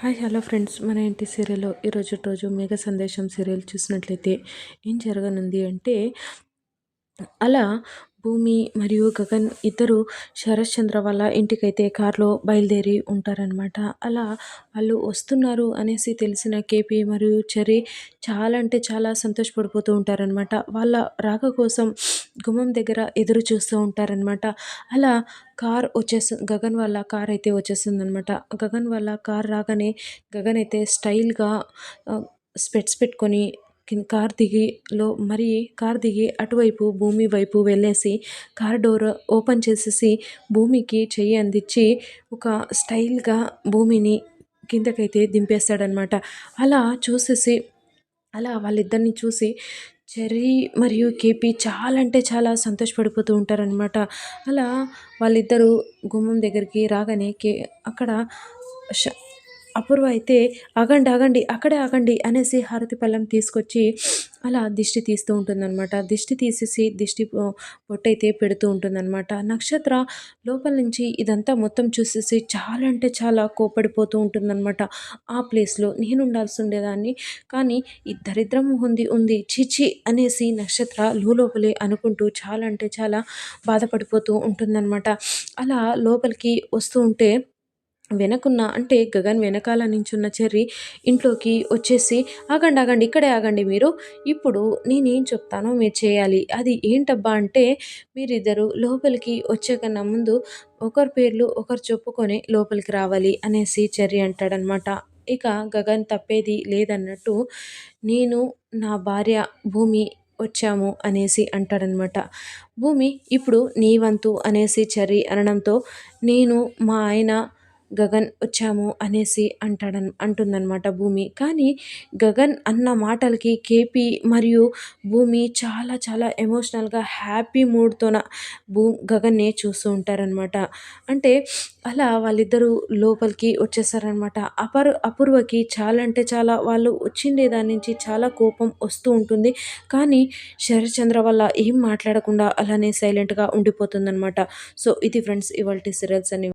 Hi hello friends. మన ఇంటి సీరియల్లో ఈరోజు రోజు మేఘ సందేశం సీరియల్ చూసినట్లయితే ఏం జరగనుంది అంటే అలా భూమి మరియు గగన్ ఇద్దరు శరశ్చంద్ర వాళ్ళ ఇంటికైతే కారులో బయలుదేరి ఉంటారనమాట అలా వాళ్ళు వస్తున్నారు అనేసి తెలిసిన కేపీ మరియు చెరి చాలా అంటే చాలా సంతోషపడిపోతూ ఉంటారనమాట వాళ్ళ రాక కోసం గుమ్మం దగ్గర ఎదురు చూస్తూ ఉంటారనమాట అలా కార్ వచ్చేస్తుంది గగన్ వాళ్ళ కార్ అయితే వచ్చేస్తుందనమాట గగన్ వాళ్ళ కార్ రాగానే గగన్ అయితే స్టైల్గా స్పెట్స్ పెట్టుకొని కార్ దిగిలో మరి కార్ దిగి అటువైపు భూమి వైపు వెళ్ళేసి కార్ డోర్ ఓపెన్ చేసేసి భూమికి చెయ్యి అందించి ఒక స్టైల్గా భూమిని కిందకైతే దింపేస్తాడనమాట అలా చూసేసి అలా వాళ్ళిద్దరిని చూసి చెర్రీ మరియు కేపీ చాలా అంటే చాలా సంతోషపడిపోతూ ఉంటారనమాట అలా వాళ్ళిద్దరూ గుమ్మం దగ్గరికి రాగానే కే అక్కడ ష అపూర్వ అయితే ఆగండి ఆగండి అక్కడే ఆగండి అనేసి హారతి పళ్ళం తీసుకొచ్చి అలా దిష్టి తీస్తూ ఉంటుందన్నమాట. దిష్టి తీసేసి దిష్టి పొట్టయితే పెడుతూ ఉంటుందన్నమాట. నక్షత్ర లోపల నుంచి ఇదంతా మొత్తం చూసేసి చాలా అంటే చాలా కోపడిపోతూ ఉంటుందన్నమాట. ఆ ప్లేస్లో నేను ఉండాల్సి ఉండేదాన్ని కానీ ఈ దరిద్రం ఉంది ఉంది చిచి అనేసి నక్షత్ర లోపలే అనుకుంటూ చాలా అంటే చాలా బాధపడిపోతూ ఉంటుందన్నమాట. అలా లోపలికి వస్తూ ఉంటే వెనకున్న అంటే గగన్ వెనకాల నించున్న చెర్రీ ఇంట్లోకి వచ్చేసి ఆగండి ఆగండి ఇక్కడే ఆగండి మీరు. ఇప్పుడు నేనేం చెప్తానో మీరు చేయాలి. అది ఏంటబ్బా అంటే మీరిద్దరు లోపలికి వచ్చేకన్నా ముందు ఒకరి పేర్లు ఒకరు చెప్పుకొని లోపలికి రావాలి అనేసి చెర్రీ అంటాడనమాట. ఇక గగన్ తప్పేది లేదన్నట్టు నేను నా భార్య భూమి వచ్చాము అనేసి అంటాడనమాట. భూమి ఇప్పుడు నీ వంతు అనేసి చర్రి అనడంతో నేను మా ఆయన గగన్ వచ్చాము అనేసి అంటాడన్ అంటుందన్నమాట భూమి. కానీ గగన్ అన్న మాటలకి కేపీ మరియు భూమి చాలా చాలా ఎమోషనల్గా హ్యాపీ మూడ్తోన భూ గగన్నే చూస్తూ ఉంటారనమాట అంటే అలా వాళ్ళిద్దరూ లోపలికి వచ్చేసారనమాట అపర్ అపూర్వకి చాలా అంటే చాలా వాళ్ళు వచ్చిండే దాని నుంచి చాలా కోపం వస్తూ ఉంటుంది. కానీ శరత్చంద్ర వల్ల ఏం మాట్లాడకుండా అలానే సైలెంట్గా ఉండిపోతుందనమాట సో ఇది ఫ్రెండ్స్ ఇవాళ సీరియల్స్ అని